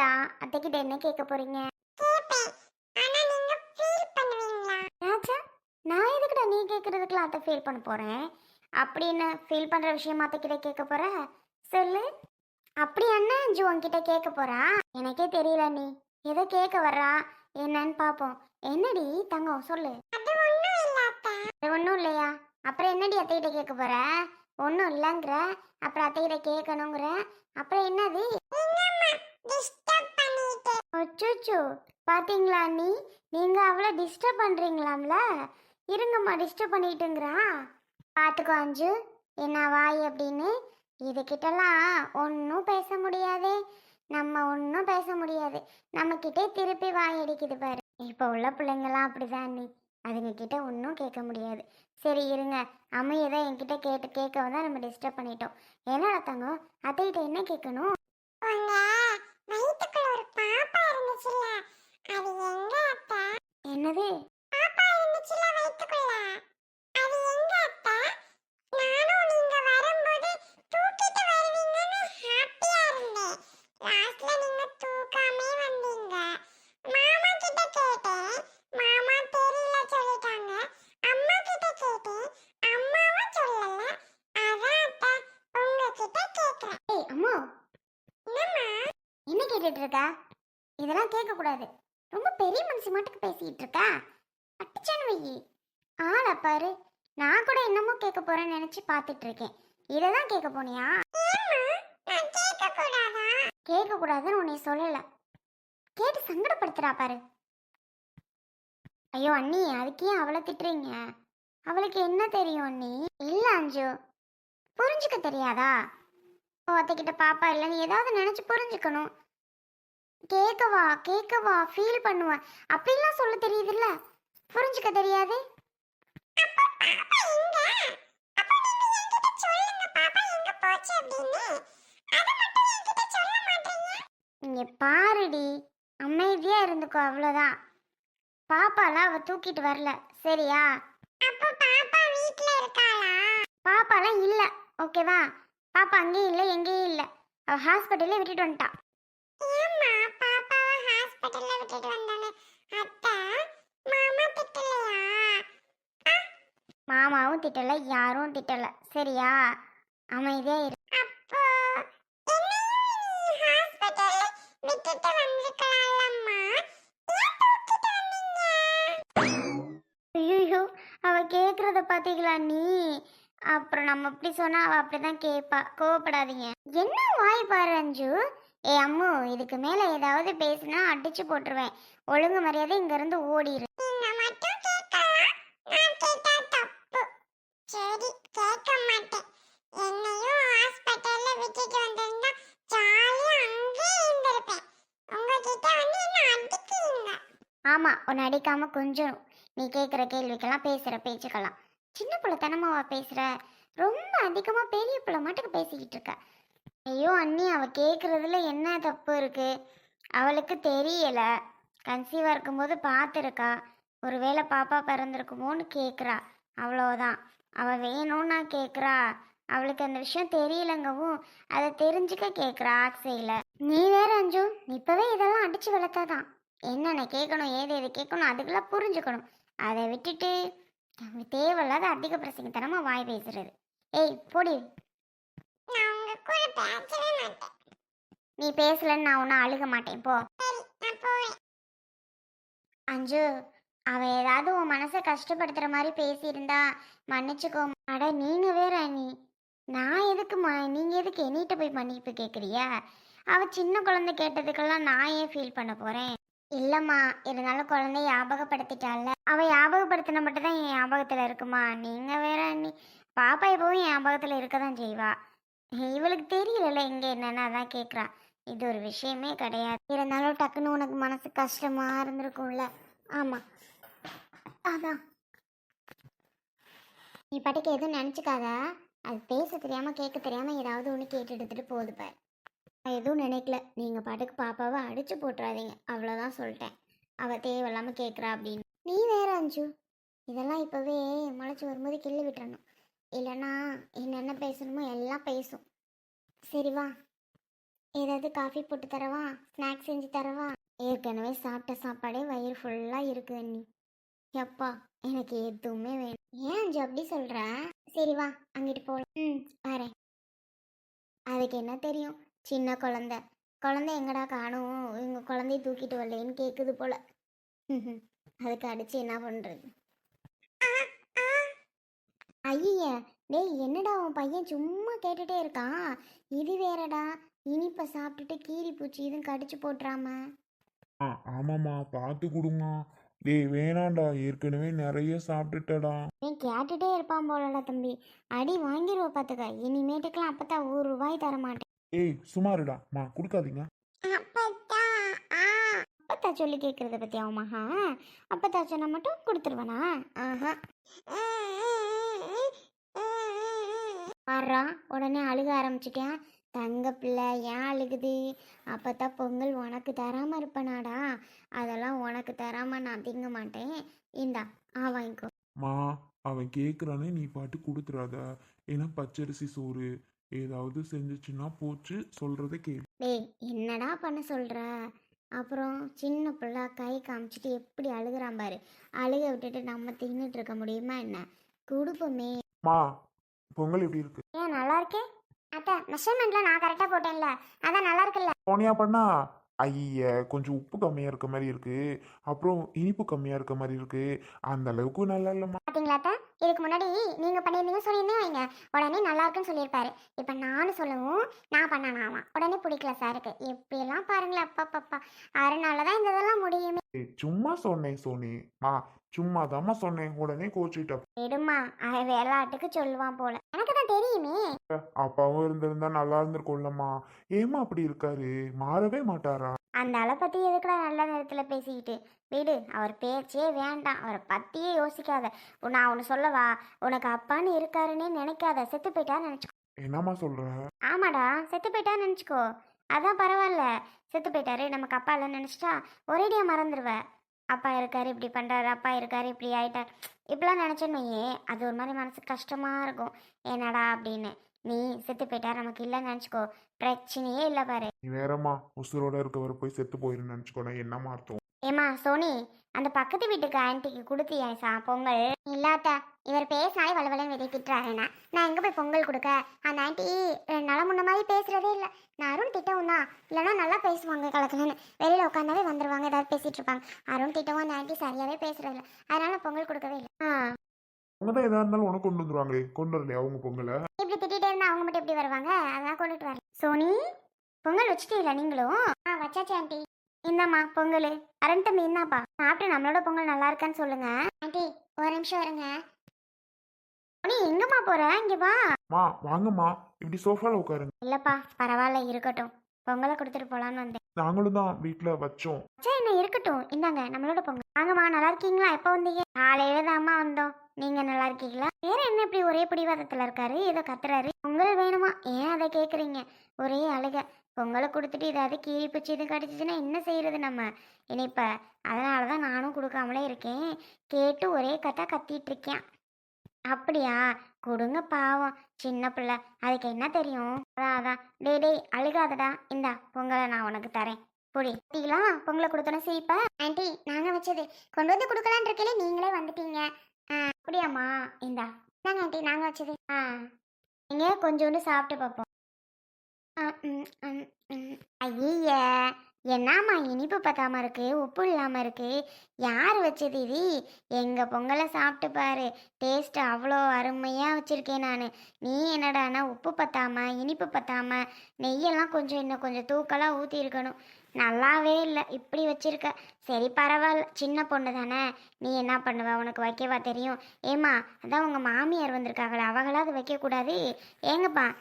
சொல்லுடா அத்தைக்கிட்ட என்ன கேட்க போறீங்க? ராஜா நான் எதுக்குடா நீ கேட்கறதுக்குலாம் அத்தை ஃபீல் பண்ண போறேன் அப்படி என்ன ஃபீல் பண்ற விஷயமா அத்தைக்கிட்ட கேட்க போற? சொல்லு. அப்படி என்ன அஞ்சு உன்கிட்ட கேட்க போறா? எனக்கே தெரியல நீ. ஏதோ கேட்க வர்றா? என்னன்னு பாப்போம். என்னடி தங்கம்? சொல்லு. அது ஒன்றும் இல்லையா? அப்புறம் என்னடி அத்தைகிட்ட கேட்க போற? ஒன்றும் இல்லைங்கிற. அப்புறம் அத்தைகிட்ட கேட்கணுங்கிற. அப்புறம் என்னது? டிஸ்டர்ப் பண்ணிட்டு அச்சோ பாத்தீங்களா நீ நீங்க அவளை டிஸ்டர்ப் பண்றீங்களாம்ல? இருங்கம்மா டிஸ்டர்ப் பண்ணிட்டுங்கிறா. பாத்துக்கோ அஞ்சு. என்ன வாய் அப்படின்னு? இதுகிட்டலாம் ஒன்றும் பேச முடியாதே. நம்ம ஒன்றும் பேச முடியாது. நம்மக்கிட்டே திருப்பி வாய் அடிக்குது பாரு. இப்போ உள்ள பிள்ளைங்களாம் அப்படிதான் நீ அதுங்க கிட்ட ஒன்றும் கேட்க முடியாது. சரி இருங்க. அமையதை என்கிட்ட கேட்டு கேட்க தான் நம்ம டிஸ்டர்ப் பண்ணிட்டோம். என்னடா தங்கம்? அத்தைகிட்ட என்ன கேட்கணும் உங்க வயித்துக்குள்ள ஒரு பாப்பா இருந்துச்சுல்ல அது எங்க அத்தை என்னது? பாப்பா இருந்துச்சுல்ல வயித்துக்குள்ள அது எங்க அத்தை நானும் நீங்க வரும்போது தூக்கிட்டு வருவீங்கன்னு ஹாப்பியா இருந்தேன். லாஸ்ட்ல நீங்க தூக்காமே வந்தீங்க. மாமா கிட்ட கேட்டேன். மாமா தெரியல சொல்லிட்டாங்க. அம்மா கிட்ட கேட்டேன். அம்மாவும் சொல்லல. அதான் அத்தை உங்ககிட்ட கேக்குறேன். ஏய் அம்மா. என்னம்மா? என்ன கேட்டுட்டு இருக்கா? இதெல்லாம் கேட்கக்கூடாது. ரொம்ப பெரிய மனுஷன் மட்டுக்கு பேசிக்கிட்டு இருக்கா? அட்டிச்சானு வையி ஆளை பாரு. நான் கூட என்னமோ கேட்க போறேன்னு நினைச்சு பார்த்துட்டு இருக்கேன். இதை தான் கேட்க போனியா? கேட்க கூடாதுன்னு உன்னை சொல்லல. கேட்டு சங்கடப்படுத்துறா பாரு. ஐயோ அண்ணி அதுக்கு ஏன் அவளை திட்டுறீங்க? அவளுக்கு என்ன தெரியும் அண்ணி? இல்ல அஞ்சு. புரிஞ்சுக்க தெரியாதா? ஓ அத்தைக்கிட்ட பாப்பா இல்லைன்னு ஏதாவது நினைச்சு புரிஞ்சுக்கணும். கேட்கவா கேட்கவா ஃபீல் பண்ணுவா. அப்படிலாம் சொல்ல தெரியுதுல்ல? புரிஞ்சுக்க தெரியாது? இங்க பாருடி அமைதியா இருந்துக்கோ அவ்வளோதான். பாப்பாலாம் அவ தூக்கிட்டு வரல சரியா? அப்போ பாப்பா வீட்ல இருக்காளா? பாப்பாலாம் இல்ல ஓகேவா? பாப்பா அங்கேயும் இல்லை எங்கேயும் இல்லை. அவ ஹாஸ்பிட்டல்ல விட்டுட்டு வந்துட்டா. ஹாஸ்பிடல்ல விட்டுட்டு வந்தானே அத்தை மாமா திட்டலையா? மாமாவும் திட்டல யாரும் திட்டல. சரியா? அமைதியா இரு. அப்போ விட்டுட்டு வந்தீங்க? ஐயோ அவ கேக்குறத பாத்தீங்களா நீ? அப்புறம் நம்ம அப்படி சொன்னா அவ அப்படிதான் கேட்பா கோவப்படாதீங்க. என்ன வாய் பாரு அஞ்சு? ஏ அம்மு இதுக்கு மேல ஏதாவது பேசினா அடிச்சு போட்டுருவேன். ஒழுங்கு மரியாதை இங்க இருந்து அடிக்கிறீங்க ஆமா உன்னை அடிக்காம கொஞ்சம். நீ கேட்குற கேள்விக்கெல்லாம் பேசுற பேச்சுக்கெல்லாம். சின்ன பிள்ளைத்தனமாவா பேசுற? ரொம்ப அதிகமா பெரிய பிள்ளை மட்டுக்கு பேசிக்கிட்டு இருக்க. ஐயோ அண்ணி அவ கேட்குறதுல என்ன தப்பு இருக்கு? அவளுக்கு தெரியல. கன்சீவாக இருக்கும்போது பார்த்துருக்கா ஒருவேளை பாப்பா பிறந்திருக்குமோன்னு கேட்குறா அவ்வளோதான் அவள் வேணும்னா கேட்குறா அவளுக்கு அந்த விஷயம் தெரியலங்கவும் அதை தெரிஞ்சுக்க கேட்குறா ஆசையில் நீ வேற அஞ்சு. இப்போவே இதெல்லாம் அடித்து வளர்த்தாதான். என்னென்ன கேட்கணும் ஏது எது கேட்கணும் அதுக்கெல்லாம் புரிஞ்சுக்கணும். அதை விட்டுட்டு தேவையில்லாத அதிக பிரசங்கத்தனமாக வாய் பேசுறது. ஏய் போடி நான் உங்க கூட பேசவே மாட்டேன் நீ பேசலன்னு நான் ஒன்றும் அழுக மாட்டேன் போ. அஞ்சு அவ ஏதாவது உன் மனசை கஷ்டப்படுத்துற மாதிரி பேசியிருந்தா மன்னிச்சுக்கோ. அட நீங்க வேற நீ நான் எதுக்கு நீங்க எதுக்கு என்னிட்ட போய் மன்னிப்பு கேட்குறியா அவ சின்ன குழந்தை கேட்டதுக்கெல்லாம் நான் ஏன் ஃபீல் பண்ண போறேன்? இல்லம்மா இருந்தாலும் குழந்தைய ஞாபகப்படுத்திட்டால. அவ ஞாபகப்படுத்தின மட்டும் தான் என் ஞாபகத்துல இருக்குமா? நீங்க வேற நீ பாப்பா எப்பவும் என் ஞாபகத்துல இருக்க தான் செய்வா. இவளுக்கு தெரியலல்ல இங்கே என்னன்னு அதான் கேக்குறா. இது ஒரு விஷயமே கிடையாது. இருந்தாலும் டக்குன்னு உனக்கு மனசு கஷ்டமாக இருந்திருக்கும்ல. ஆமாம் அதான். நீ பாட்டுக்கு எதுவும் நினச்சிக்காத. அது பேச தெரியாமல் கேட்க தெரியாமல் ஏதாவது ஒன்று கேட்டு எடுத்துகிட்டு போகுது பார். நான் எதுவும் நினைக்கல. நீங்கள் பாட்டுக்கு பாப்பாவை அடித்து போட்டுறாதீங்க. அவ்வளோதான் சொல்லிட்டேன். அவள் தேவையில்லாமல் கேட்குறா அப்படின்னு. நீ வேற அஞ்சு. இதெல்லாம் இப்போவே முளைச்சி வரும்போது கிள்ளி விட்டுறணும். இல்லைன்னா என்னென்ன பேசணுமோ எல்லாம் பேசும். சரி வா. ஏதாவது காஃபி போட்டு தரவா? ஸ்நாக்ஸ் செஞ்சு தரவா? ஏற்கனவே சாப்பிட்ட சாப்பாடே வயிறு ஃபுல்லாக இருக்கு நீ எப்பா எனக்கு எதுவுமே வேணும் ஏன் அஞ்சு அப்படி சொல்கிற சரி வா அங்கிட்டு போகலாம் ம் வரேன். அதுக்கு என்ன தெரியும்? சின்ன குழந்த. குழந்தை எங்கடா காணும்? இவங்க குழந்தைய தூக்கிட்டு வரலேன்னு கேட்குது போல். அதுக்கு அடித்து என்ன பண்ணுறது ஐய டேய் என்னடா உன் பையன் சும்மா கேட்டுட்டே இருக்கான்? இது வேறடா. இனிப்பை சாப்பிட்டுட்டு கீரி பூச்சி இதுவும் கடிச்சு போட்டுறாம. ஆ ஆமாம்மா. பார்த்து கொடுமா டேய் வேணாம்டா. ஏற்கனவே நிறைய சாப்பிட்டுட்டடா. நீ கேட்டுட்டே இருப்பான் போலடா தம்பி. அடி வாங்கிடுவ பார்த்துக்க. இனிமேட்டுக்கெல்லாம் அப்பதான் ஒரு ரூபாய் தர மாட்டேன் ஏய் சுமாருடா. மா கொடுக்காதீங்க. அப்பத்தா ஆ அப்பத்தா சொல்லி கேட்கறத அவன் மகா. அப்பத்தா சொன்னா மட்டும் கொடுத்துருவனா? ஆஹா. வர்றான் உடனே அழுக ஆரம்பிச்சிட்டேன் தங்க பிள்ளை ஏன் அழுகுது? அப்பதான் பொங்கல் உனக்கு தராம இருப்பனாடா. அதெல்லாம் உனக்கு தராம நான் திங்க மாட்டேன். இந்தா ஆ வாங்கிக்கோ. மா அவன் கேட்குறானே நீ பாட்டு கொடுத்துறாத. ஏன்னா பச்சரிசி சோறு ஏதாவது செஞ்சுச்சுன்னா போச்சு சொல்றத கேளு. டேய் என்னடா பண்ண சொல்ற? அப்புறம் சின்ன பிள்ளை கை காமிச்சிட்டு எப்படி அழுகுறான் பாரு. அழுக விட்டுட்டு நம்ம தின்னுட்டு இருக்க முடியுமா என்ன? கொடுப்போமே மா பொங்கல் எப்படி இருக்கு? ஏன் நல்லா இருக்கே? அத்தை மெஷர்மெண்ட்ல நான் கரெக்டா போட்டேன்ல. அதான் நல்லா இருக்குல்ல. போனியா பண்ணா? ஐய கொஞ்சம் உப்பு கம்மியாக இருக்க மாதிரி இருக்கு. அப்புறம் இனிப்பு கம்மியாக இருக்க மாதிரி இருக்கு. அந்த அளவுக்கு நல்லா இல்லைம்மா. பாத்தீங்களா அத்தை? இதுக்கு முன்னாடி நீங்க பண்ணியிருந்தீங்க சொல்லியிருந்தீங்க வைங்க. உடனே நல்லா இருக்குன்னு சொல்லியிருப்பாரு. இப்போ நானும் சொல்லவும் நான் பண்ணனாமா? உடனே பிடிக்கல சாருக்கு. எப்படியெல்லாம் பாருங்களேன் அப்பா பாப்பா அதனால தான் இந்த இதெல்லாம் முடியுமே. சும்மா சொன்னேன் சோனி. மா சும்மா தாம்மா சொன்னேன். உடனே கோச்சிட்ட விடுமா அவன் விளையாட்டுக்கு சொல்லுவான் போல. எனக்கு தான் தெரியுமே அப்பாவும் இருந்திருந்தா நல்லா இருந்திருக்கும்லம்மா. ஏமா அப்படி இருக்காரு? மாறவே மாட்டாரா? அந்த ஆளை பற்றி எதுக்குடா நல்ல நேரத்தில் பேசிக்கிட்டு? விடு அவர் பேச்சே வேண்டாம். அவரை பற்றியே யோசிக்காத. நான் ஒன்று சொல்லவா? உனக்கு அப்பான்னு இருக்காருன்னே நினைக்காத. செத்து போயிட்டா நினச்சிக்கோ. என்னம்மா சொல்ற? ஆமாடா செத்து போயிட்டா நினச்சிக்கோ. அதான் பரவாயில்ல. செத்து போயிட்டாரு. நமக்கு அப்பா இல்லைன்னு நினச்சிட்டா ஒரேடியாக மறந்துடுவ அப்பா இருக்காரு இப்படி பண்ணுறாரு அப்பா இருக்காரு இப்படி ஆயிட்டார். இப்படிலாம் நினச்சோன்னே அது ஒரு மாதிரி மனசு கஷ்டமாக இருக்கும். என்னடா அப்படின்னு. நீ செத்து போயிட்டா நமக்கு இல்லைன்னு நினச்சிக்கோ. பிரச்சனையே இல்லை பாரு. நீ வேறம்மா உசுரோட இருக்கவர் போய் செத்து போயிருன்னு நினச்சிக்கோனா என்னம்மா அர்த்தம் ஏமா சோனி அந்த பக்கத்து வீட்டுக்கு ஆன்ட்டிக்கு கொடுத்தியா சா பொங்கல். இல்லாத்தா இவர் பேசினாலே வளவலன்னு வெளியே திட்டுறாருண்ணா நான் எங்கே போய் பொங்கல் கொடுக்க? அந்த ஆன்ட்டி ரெண்டு நாளாக முன்ன மாதிரி பேசுகிறதே இல்லை. நான் அருண் திட்டவும் தான். இல்லைன்னா நல்லா பேசுவாங்க கலக்கலன்னு வெளியில் உட்காந்தாவே வந்துடுவாங்க ஏதாவது பேசிகிட்டு இருப்பாங்க. அருண் திட்டவும் அந்த ஆன்ட்டி சரியாகவே பேசுறது இல்லை. அதனால நான் பொங்கல் கொடுக்கவே இல்லை. ஆ. அவங்க தான் இருந்தாலும் உனக்கு கொண்டு வந்துருவாங்களே கொண்டு வரலையா அவங்க பொங்கலை? இப்படி திட்டிகிட்டே இருந்தால் அவங்க மட்டும் எப்படி வருவாங்க? அதான் கொண்டுட்டு வரேன் சோனி பொங்கல் வச்சுட்டீங்களா நீங்களும்? ஆ வச்சாச்சு ஆண்டி இந்தாம்மா பொங்கல். அரண் தம்பி இந்தாப்பா. சாப்பிட்டு நம்மளோட பொங்கல் நல்லா இருக்கான்னு சொல்லுங்க. ஆண்டி ஒரு நிமிஷம் வருங்க சோனி எங்கம்மா போற? இங்க வா. மா வாங்கம்மா. இப்படி சோஃபால உட்காருங்க. இல்லப்பா பரவாயில்ல இருக்கட்டும். பொங்கலை கொடுத்துட்டு போலான்னு வந்தேன். நாங்களும் தான் வீட்டில் வச்சோம். சரி என்ன இருக்கட்டும்? இந்தாங்க நம்மளோட பொங்கல். வாங்கம்மா நல்லா இருக்கீங்களா? எப்போ வந்தீங்க? காலையில தாம்மா வந்தோம். நீங்க நல்லா இருக்கீங்களா? வேற என்ன இப்படி ஒரே பிடிவாதத்துல இருக்காரு? ஏதோ கத்துறாரு. பொங்கல் வேணுமா? ஏன் அதை கேக்குறீங்க? ஒரே அழுக. பொங்கலை கொடுத்துட்டு ஏதாவது கீழி பிச்சு இது கிடச்சிச்சின்னா என்ன செய்யறது நம்ம? இனிப்ப. அதனால தான் நானும் கொடுக்காமலே இருக்கேன். கேட்டு ஒரே கத்தா கத்திட்டு இருக்கேன். அப்படியா? கொடுங்க பாவம். சின்ன பிள்ளை. அதுக்கு என்ன தெரியும்? அதான் அதான். டேய் டேய் அழுகாதடா. இந்தா பொங்கலை நான் உனக்கு தரேன். புடி. டீலாம் பொங்கலை கொடுத்தோன்னு சிரிப்பா? ஆண்டி நாங்க வச்சது. கொண்டு வந்து கொடுக்கலான் இருக்கல நீங்களே வந்துட்டீங்க. அப்படியாம்மா. இந்தா. நாங்கள் ஆண்டி நாங்க வச்சது. ஆ. நீங்க கொஞ்சோண்டு சாப்பிட்டு பார்ப்போம் ஐய என்னம்மா இனிப்பு பத்தாம இருக்கு உப்பு இல்லாம இருக்கு? யார் வச்சது இது? எங்க பொங்கலை சாப்பிட்டு பாரு. டேஸ்ட் அவ்வளோ அருமையா வச்சிருக்கேன் நான். நீ என்னடானா உப்பு பத்தாம இனிப்பு பத்தாம நெய்யெல்லாம் கொஞ்சம் இன்னும் கொஞ்சம் தூக்கலாக ஊற்றி இருக்கணும் நல்லாவே இல்லை. இப்படி வச்சிருக்க. சரி பரவாயில்ல சின்ன பொண்ணு தானே. நீ என்ன பண்ணுவ? உனக்கு வைக்கவா தெரியும். ஏம்மா அதான் உங்கள் மாமியார் வந்திருக்காங்களே. அவங்களாவது வைக்கக்கூடாது. ஏங்கப்பா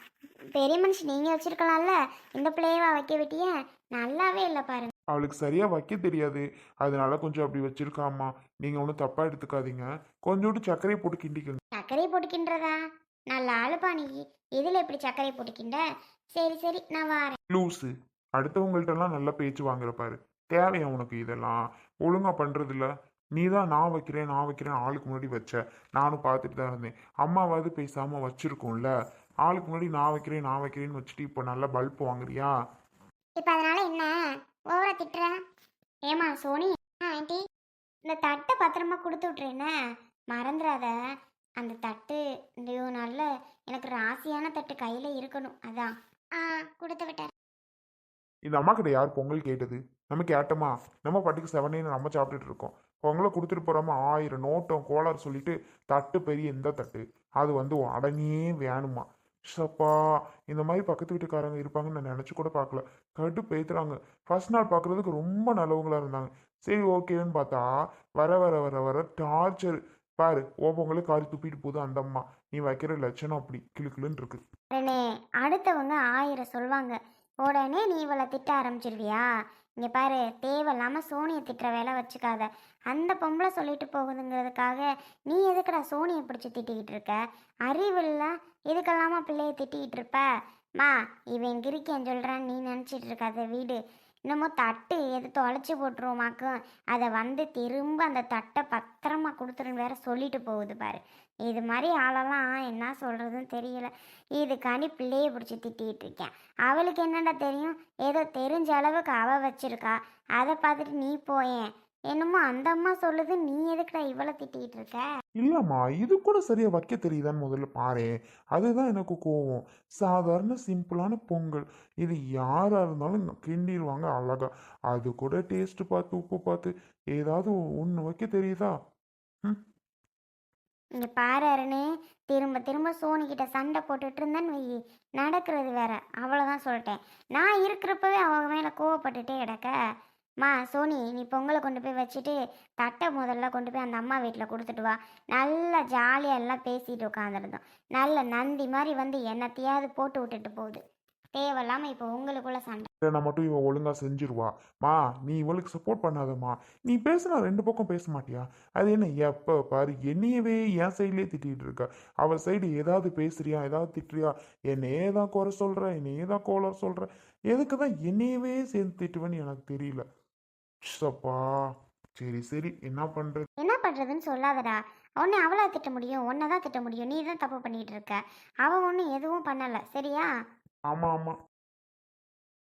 பெரிய மனுஷன் நீங்கள் வச்சிருக்கலாம்ல. இந்த பிள்ளையவா வைக்க விட்டிய? நல்லாவே இல்லை பாருங்க. அவளுக்கு சரியா வைக்க தெரியாது. அதனால கொஞ்சம் அப்படி வச்சிருக்காம்மா. நீங்க ஒன்றும் தப்பா எடுத்துக்காதீங்க. கொஞ்சோண்டு சர்க்கரையை போட்டு கிண்டிக்கோங்க. சர்க்கரை போட்டுக்கின்றதா நல்ல ஆளுப்பா நீ. இதில் எப்படி சர்க்கரை போட்டுக்கின்ற சரி சரி நான் வரேன். லூஸு அடுத்தவங்கள்ட்டெல்லாம் நல்ல பேச்சு வாங்குறப்பாரு தேவையா உனக்கு இதெல்லாம்? ஒழுங்கா பண்றதில்ல. நீ தான் நான் வைக்கிறேன் நான் வைக்கிறேன் ஆளுக்கு முன்னாடி வச்ச. நானும் பார்த்துட்டு தான் இருந்தேன். அம்மாவாவது பேசாமல் வச்சிருக்கோம்ல. ஆளுக்கு முன்னாடி நான் வைக்கிறேன் நான் வைக்கிறேன்னு வச்சுட்டு இப்போ நல்ல பல்ப் வாங்குறியா? இப்போ அதனால என்ன? ஓவரா திட்டுற? ஏமா சோனி ஆண்டி? இந்த தட்டை பத்திரமா கொடுத்து விட்றேன்னு மறந்துடாத அந்த தட்டு இந்த நாளில் எனக்கு ராசியான தட்டு கையில் இருக்கணும். அதான். ஆ கொடுத்து விட்டேன். இந்த அம்மா கிட்ட யார் பொங்கல் கேட்டது? நம்ம கேட்டோமா? நம்ம பாட்டுக்கு செவனேன்னு நம்ம சாப்பிட்டுட்டு இருக்கோம். பொங்கலை கொடுத்துட்டு போகிறோமா ஆயிரம் நோட்டம் கோளாறு சொல்லிட்டு தட்டு பெரிய எந்த தட்டு. அது வந்து உடனே வேணுமா? ஷப்பா இந்த மாதிரி பக்கத்து வீட்டுக்காரங்க இருப்பாங்கன்னு நான் நினச்சி கூட பார்க்கல. கட்டு பேத்துறாங்க ஃபர்ஸ்ட் நாள் பார்க்குறதுக்கு ரொம்ப நல்லவங்களா இருந்தாங்க. சரி ஓகேன்னு பார்த்தா வர வர வர வர டார்ச்சர் பாரு ஓ பொங்கலே காரி துப்பிட்டு போகுது அந்த அம்மா. நீ வைக்கிற லட்சணம் அப்படி கிளு கிளுன்னு இருக்கு. அடுத்தவங்க ஆயிரம் சொல்லுவாங்க உடனே நீ இவளை திட்ட ஆரம்பிச்சிருவியா? இங்கே பாரு தேவையில்லாமல் சோனியை திட்டுற வேலை வச்சுக்காத. அந்த பொம்பளை சொல்லிட்டு போகுதுங்கிறதுக்காக நீ எதுக்குடா சோனியை பிடிச்சி திட்டிக்கிட்டு இருக்க? அறிவில்ல இதுக்கெல்லாமா பிள்ளையை திட்டிக்கிட்டு இருப்ப? மா இவன் கிரிக்கேன் சொல்கிறான்னு நீ நினச்சிட்டு இருக்காத வீடு. இன்னமும் தட்டு எது தொலைச்சி போட்டுருவோமாக்கும் அதை வந்து திரும்ப அந்த தட்டை பத்திரமா கொடுத்துருன்னு வேற சொல்லிட்டு போகுது பாரு. இது மாதிரி ஆளெல்லாம் என்ன சொல்கிறதுன்னு தெரியல. இதுக்காண்டி பிள்ளைய பிடிச்சி திட்டிகிட்டு இருக்கேன். அவளுக்கு என்னடா தெரியும்? ஏதோ தெரிஞ்ச அளவுக்கு அவள் வச்சிருக்கா. அதை பார்த்துட்டு நீ போயேன். என்னமோ அந்த அம்மா சொல்லுது நீ எதுக்குடா இவளை திட்டிகிட்டு இருக்க? இல்லம்மா இது கூட சரியா வைக்க தெரியுதான்னு முதல்ல பாரேன் அதுதான் எனக்கு கோவம். சாதாரண சிம்பிளான பொங்கல். இது யாரா இருந்தாலும் கிண்டிடுவாங்க அழகா. அது கூட டேஸ்ட் பார்த்து உப்பு பார்த்து ஏதாவது ஒன்று வைக்க தெரியுதா? ம். இங்கே பாரு அருணே திரும்ப திரும்ப சோனிக்கிட்ட சண்டை போட்டுட்டு இருந்தேன்னு வை நடக்கிறது வேற. அவ்வளோதான் சொல்லிட்டேன். நான் இருக்கிறப்பவே அவங்க மேலே கோவப்பட்டுட்டே கிடக்க. மா சோனி நீ பொங்கலை கொண்டு போய் வச்சுட்டு தட்டை முதல்ல கொண்டு போய் அந்த அம்மா வீட்டில் கொடுத்துட்டு வா. நல்லா ஜாலியாக எல்லாம் பேசிட்டு உட்காந்துருந்தோம் நல்ல நந்தி மாதிரி வந்து என்னத்தையாவது போட்டு விட்டுட்டு போகுது. தேவையில்லாமல் இப்போ உங்களுக்குள்ள சண்டை. இல்லைனா மட்டும் இவன் ஒழுங்கா செஞ்சிருவா. மா நீ இவளுக்கு சப்போர்ட் பண்ணாதம்மா. நீ பேசுனா ரெண்டு பக்கம் பேச மாட்டியா? அது என்ன எப்போ பாரு என்னையவே என் சைட்லேயே திட்டிகிட்டு இருக்க. அவள் சைடு ஏதாவது பேசுறியா? ஏதாவது திட்டுறியா? என்னையே தான் குறை சொல்ற என்னையே தான் கோலம் சொல்ற. எதுக்கு தான் என்னையவே சேர்ந்து திட்டுவேன்னு எனக்கு தெரியல. சப்பா சரி சரி. என்ன பண்றது? என்ன பண்ணுறதுன்னு சொல்லாதடா. உன்னை அவளா திட்ட முடியும் உன்னை தான் திட்ட முடியும். நீ தான் தப்பு பண்ணிட்டு இருக்க. அவள் ஒன்றும் எதுவும் பண்ணலை. சரியா? ஆமா ஆமா.